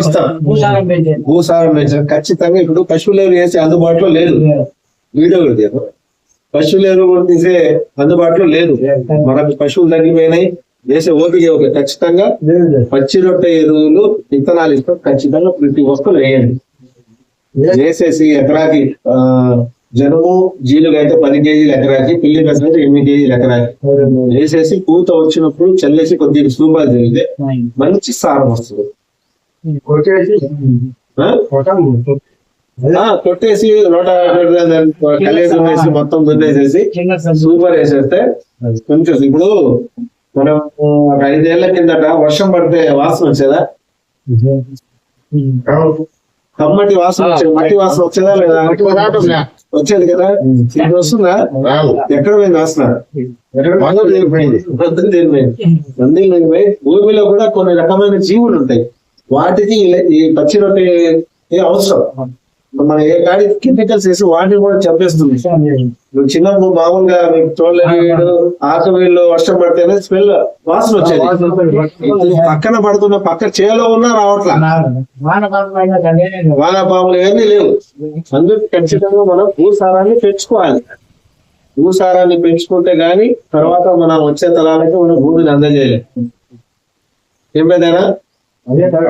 ఇస్తారు భూసారం పెంచడం ఖచ్చితంగా ఇప్పుడు పశువుల ఎరువు వేసే అందుబాటులో లేదు. వీడియో పశువుల ఎరువు తీసే అందుబాటులో లేదు. మనకు పశువులు తగ్గిపోయినాయి. వేసే ఓపిక ఓపిక ఖచ్చితంగా పచ్చి రొట్టె ఎరువులు విత్తనాలు ఇస్తాం ఖచ్చితంగా ప్రతి వస్తువులు వేయండి. వేసేసి ఎకరాకి ఆ, జనుము జీలుగా అయితే పది కేజీలు ఎకరాకి పిల్లి పెసర అయితే ఎనిమిది కేజీలు ఎకరాకి. వేసేసి పూత వచ్చినప్పుడు చల్లేసి కొద్దిగా సూపాలు జరిగితే మంచి సారం వస్తుంది. కొట్టేసి నూట కలిసి వేసి మొత్తం దున్నేసేసి. సూపర్ వేసేస్తే కొంచెం ఇప్పుడు మనం ఒక ఐదేళ్ళ కిందట వర్షం పడితే వాసన వచ్చేదా? కమ్మటి వాసన వచ్చేది మట్టి వాసన వచ్చేదా లేదా? వచ్చేది కదా? ఇప్పుడు వస్తుందా? ఎక్కడ పోయింది వాసన? మందులు తిరిగిపోయింది మందులు తిరిగిపోయింది మందులు తిరిగిపోయి భూమిలో కూడా కొన్ని రకమైన జీవులు ఉంటాయి. వాటికి ఈ పచ్చి రొట్టె ఏ అవసరం. మన ఏ గాడి కెమికల్స్ వేసి వాటిని కూడా చంపేస్తుంది. నువ్వు చిన్నప్పుడు మామూలుగా మీకు తోళ్ళ ఆకు వీళ్ళు వర్షం పడితేనే స్మెల్ వాసన వచ్చేది. పక్కన పడుతున్న పక్క చేలో ఉన్నా రావట్లా. వానపాములు ఇవన్నీ లేవు. అందుకు ఖచ్చితంగా మనం భూసారాన్ని పెంచుకోవాలి. భూసారాన్ని పెంచుకుంటే గాని తర్వాత మనం వచ్చే తరాలకి మనం భూమిని అందజేయాలి. ఏం పెద్దనా అదే కదా.